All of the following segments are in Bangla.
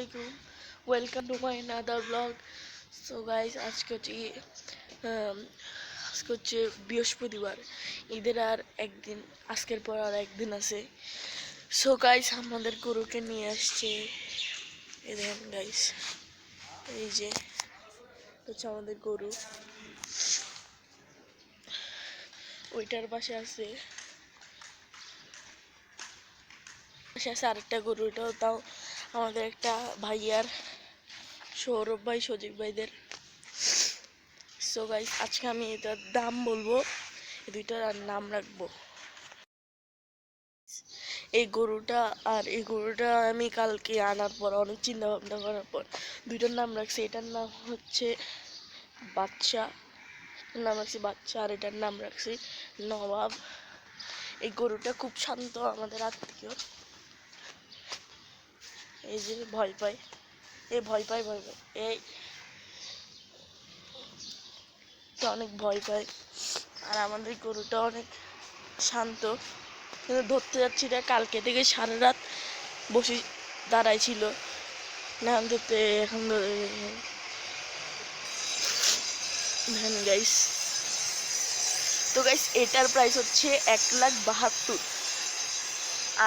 আলাইকুম। Welcome to my another blog so guys আজকে হচ্ছে আজকে হচ্ছে বৃহস্পতিবার। ঈদের আর একদিন, আজকের পর আর একদিন আছে। সো গাইস আমাদের গরুকে নিয়ে আসছে। এই দেখেন গাইস এই যে, হচ্ছে আমাদের গরু। ওইটার পাশে আছে। পাশে আছে আরেকটা গরু, এটাও তাও আমাদের একটা ভাইয়ার, সৌরভ ভাই, সজীব ভাইদের। সো গাইস আজকে আমি এটার দাম বলব দুইটার নাম রাখব। এই গরুটা আর এই গরুটা আমি কালকে আনার পর, অনেক চিন্তা ভাবনা করার পর, দুইটার নাম রাখছি। এটার নাম হচ্ছে বাচ্চা নাম রাখছি বাচ্চা আর এটার নাম রাখছি নবাব। এই গরুটা খুব শান্ত আমাদের আত্মীয়। এই যে ভয় পায়। এ ভয় পায় ভয় পায়। এই। অনেক ভয় পায়। আর আমাদের গরুটা অনেক শান্ত। কিন্তু ধরতে যাচ্ছি না, কালকে থেকে সারা রাত বসে দাঁড়াই ছিল। না, ধরতে এখন দেখেন গাইস তো গাইস এটার প্রাইস হচ্ছে এক লাখ বাহাত্তর।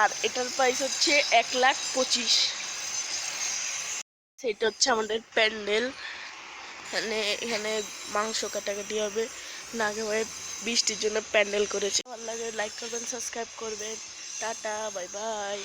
আর এটার প্রাইস হচ্ছে এক লাখ পঁচিশ। সেটা হচ্ছে আমাদের প্যান্ডেল। এখানে এখানে মাংস কাটাকাটি হবে। না হয়ে বৃষ্টির জন্য প্যান্ডেল করেছে। ভালো লাগে লাইক করবেন সাবস্ক্রাইব করবেন। Tata bye bye